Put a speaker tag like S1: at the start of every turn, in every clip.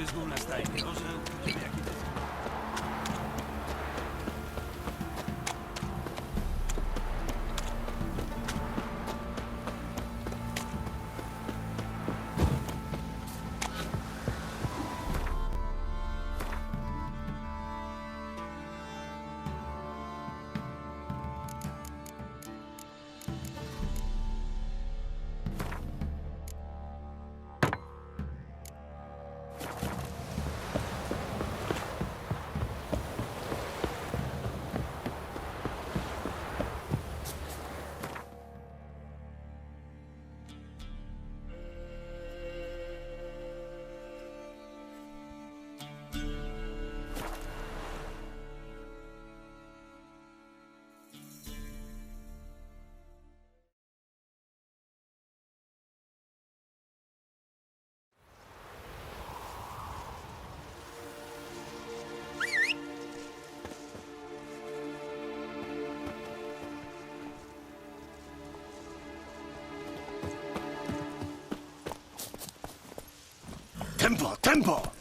S1: Wrócimy z gół na stajnię. Może
S2: Tempo, tempo!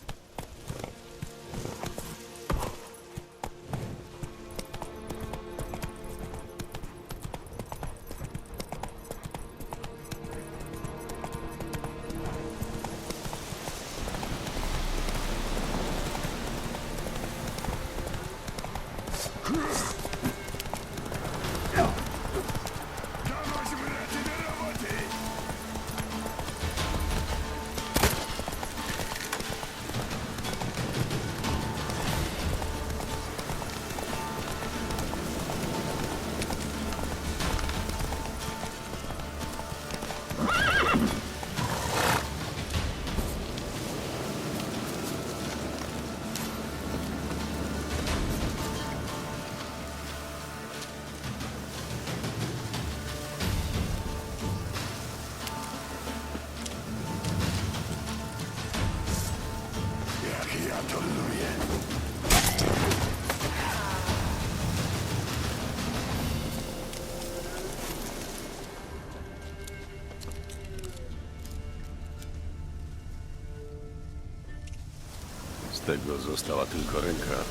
S3: Została tylko ręka.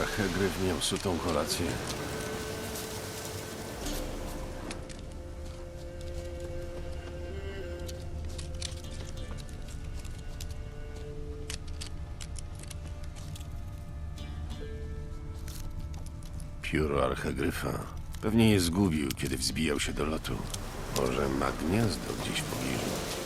S3: Archegryf miał sutą kolację. Pióro archegryfa. Pewnie je zgubił, kiedy wzbijał się do lotu. Może ma gniazdo gdzieś w pobliżu.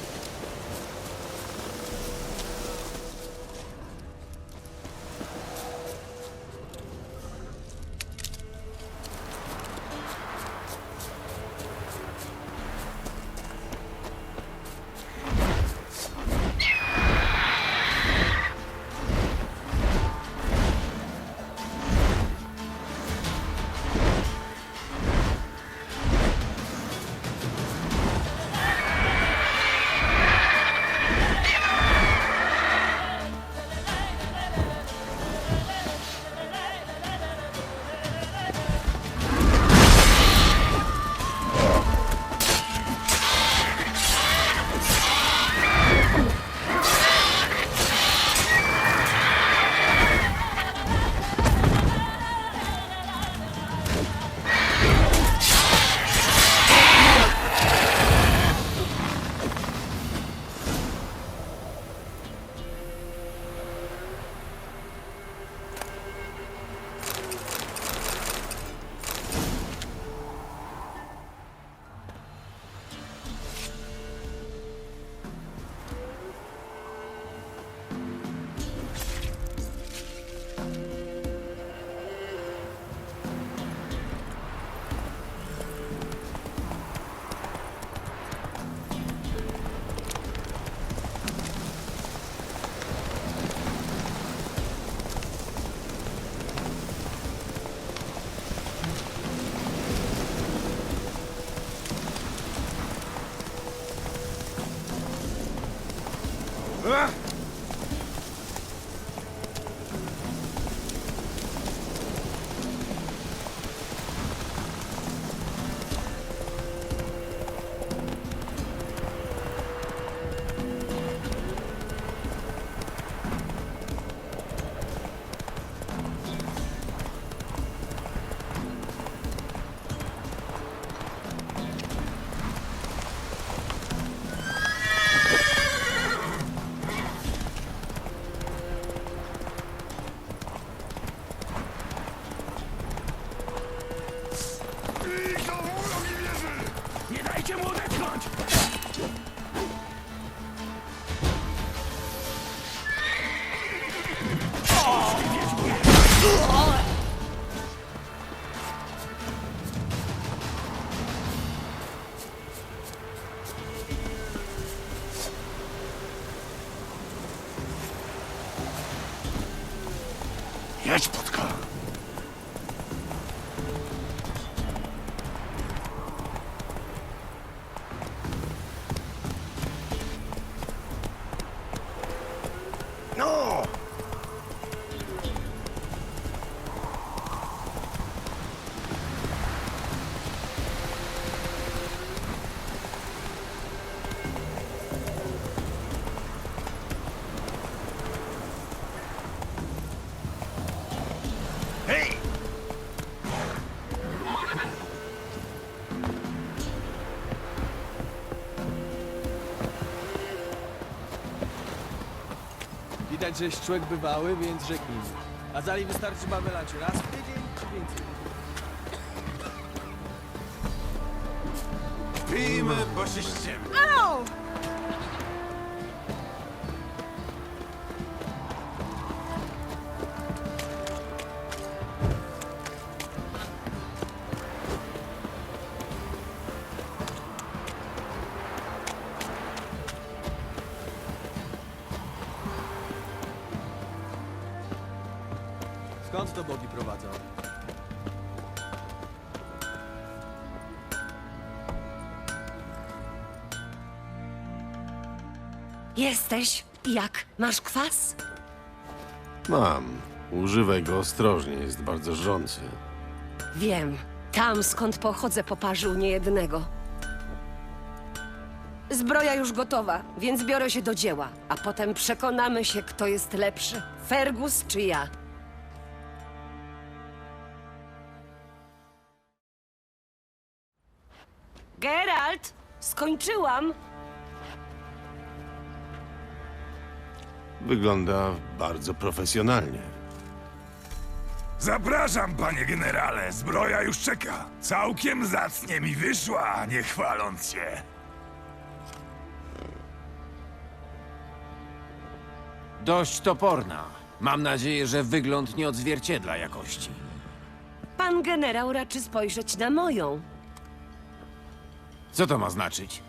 S4: Widać, żeś człowiek bywały, więc rzeknij. A zali wystarczy babelać raz w tydzień czy więcej?
S1: Pijmy, bo się ściemni.
S4: Skąd to bogi prowadzą?
S5: Jesteś? Jak? Masz kwas?
S3: Mam. Używaj go ostrożnie, jest bardzo żrący.
S5: Wiem. Tam, skąd pochodzę, poparzył niejednego. Zbroja już gotowa, więc biorę się do dzieła, a potem przekonamy się, kto jest lepszy. Fergus czy ja? Geralt! Skończyłam!
S3: Wygląda bardzo profesjonalnie.
S2: Zapraszam, panie generale, zbroja już czeka. Całkiem zacnie mi wyszła, nie chwaląc się.
S6: Dość toporna. Mam nadzieję, że wygląd nie odzwierciedla jakości.
S5: Pan generał raczy spojrzeć na moją.
S6: Co to ma znaczyć?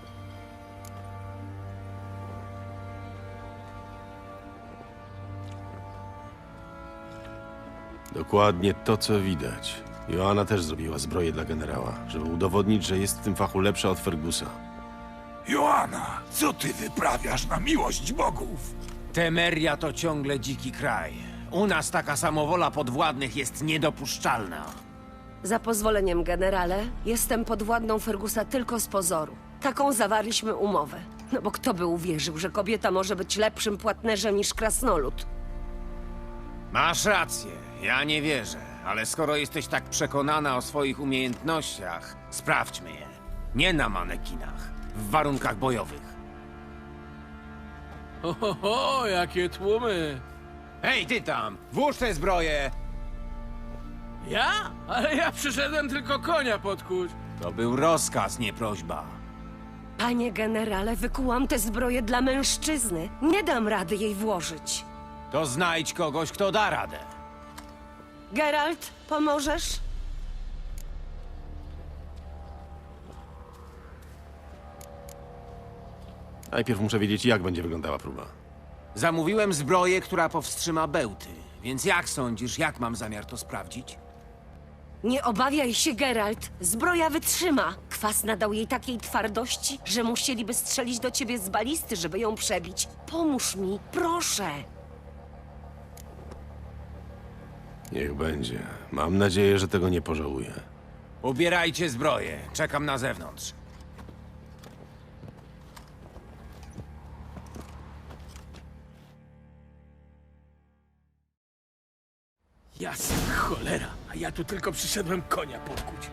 S3: Dokładnie to, co widać. Joanna też zrobiła zbroję dla generała, żeby udowodnić, że jest w tym fachu lepsza od Fergusa.
S2: Joanna, co ty wyprawiasz na miłość bogów?
S6: Temeria to ciągle dziki kraj. U nas taka samowola podwładnych jest niedopuszczalna.
S5: Za pozwoleniem, generale, jestem podwładną Fergusa tylko z pozoru. Taką zawarliśmy umowę. No bo kto by uwierzył, że kobieta może być lepszym płatnerzem niż krasnolud?
S6: Masz rację, ja nie wierzę, ale skoro jesteś tak przekonana o swoich umiejętnościach, sprawdźmy je. Nie na manekinach, w warunkach bojowych.
S4: Ho, ho, ho, jakie tłumy!
S6: Hej, ty tam! Włóż tę zbroję!
S4: Ja? Ale ja przyszedłem tylko konia podkuć.
S6: To był rozkaz, nie prośba.
S5: Panie generale, wykułam tę zbroję dla mężczyzny. Nie dam rady jej włożyć.
S6: To znajdź kogoś, kto da radę.
S5: Geralt, pomożesz?
S3: Najpierw muszę wiedzieć, jak będzie wyglądała próba.
S6: Zamówiłem zbroję, która powstrzyma bełty. Więc jak sądzisz, jak mam zamiar to sprawdzić?
S5: Nie obawiaj się, Geralt. Zbroja wytrzyma. Kwas nadał jej takiej twardości, że musieliby strzelić do ciebie z balisty, żeby ją przebić. Pomóż mi, proszę.
S3: Niech będzie. Mam nadzieję, że tego nie pożałuję.
S6: Ubierajcie zbroję. Czekam na zewnątrz.
S4: A ja tu tylko przyszedłem konia podkuć.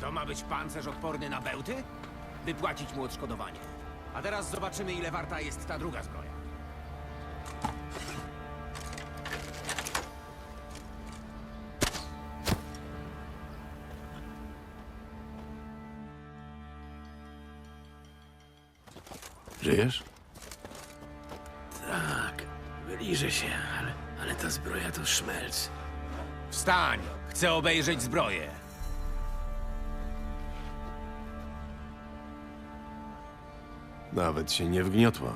S6: To ma być pancerz odporny na bełty? Wypłacić mu odszkodowanie. A teraz zobaczymy, ile warta jest ta druga zbroja.
S3: Żyjesz?
S4: Tak, wyliżę się, ale, ale ta zbroja to szmelc.
S6: Wstań! Chcę obejrzeć zbroję.
S3: Nawet się nie wgniotła.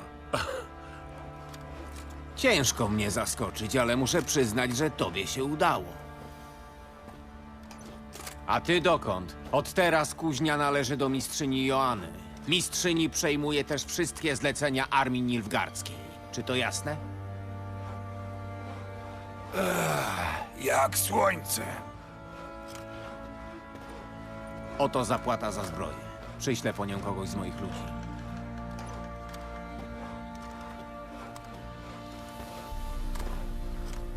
S6: Ciężko mnie zaskoczyć, ale muszę przyznać, że tobie się udało. A ty dokąd? Od teraz kuźnia należy do mistrzyni Joanny. Mistrzyni przejmuje też wszystkie zlecenia armii nilfgardzkiej. Czy to jasne?
S2: Jak słońce.
S6: Oto zapłata za zbroję. Przyślę po nią kogoś z moich ludzi.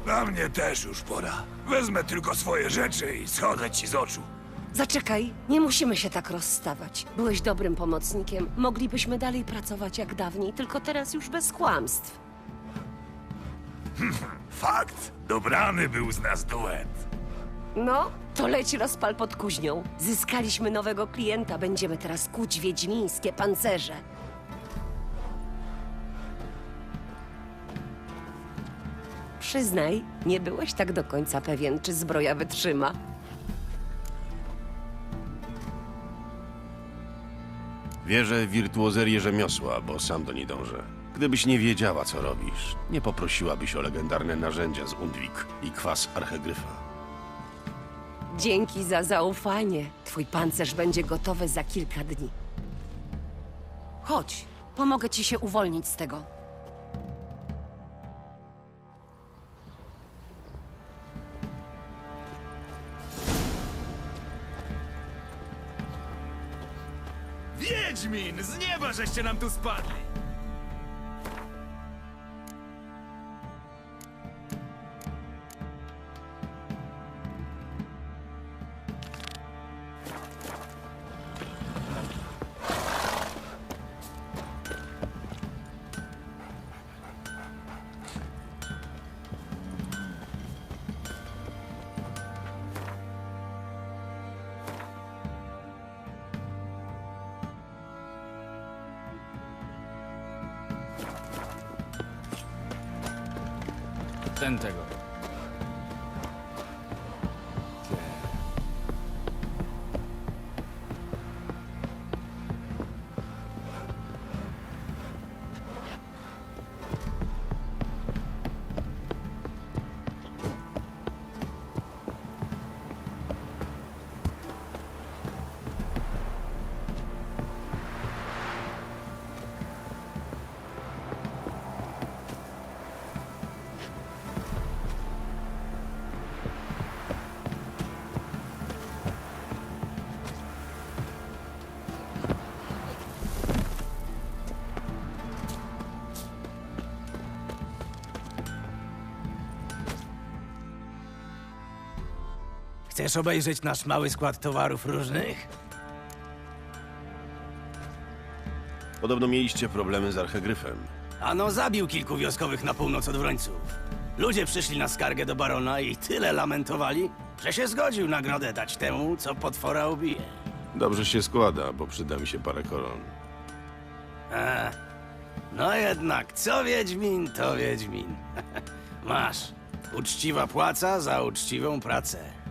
S2: Na mnie też już pora. Wezmę tylko swoje rzeczy i schodzę ci z oczu.
S5: Zaczekaj, nie musimy się tak rozstawać. Byłeś dobrym pomocnikiem. Moglibyśmy dalej pracować jak dawniej, tylko teraz już bez kłamstw.
S2: Fakt. Dobrany był z nas duet.
S5: No, to leć rozpal pod kuźnią. Zyskaliśmy nowego klienta, będziemy teraz kuć wiedźmińskie pancerze. Przyznaj, nie byłeś tak do końca pewien, czy zbroja wytrzyma.
S3: Wierzę w wirtuozerię rzemiosła, bo sam do niej dążę. Gdybyś nie wiedziała, co robisz, nie poprosiłabyś o legendarne narzędzia z Undwik i kwas archegryfa.
S5: Dzięki za zaufanie. Twój pancerz będzie gotowy za kilka dni. Chodź, pomogę ci się uwolnić z tego.
S1: Wiedźmin! Z nieba żeście nam tu spadli!
S4: Ten tego.
S1: Chcesz obejrzeć nasz mały skład towarów różnych?
S3: Podobno mieliście problemy z archegryfem.
S1: Ano zabił kilku wioskowych na północ od Wrońców. Ludzie przyszli na skargę do barona i tyle lamentowali, że się zgodził nagrodę dać temu, co potwora ubije.
S3: Dobrze się składa, bo przyda mi się parę koron.
S1: A, no jednak, co Wiedźmin, to Wiedźmin. Masz. Uczciwa płaca za uczciwą pracę.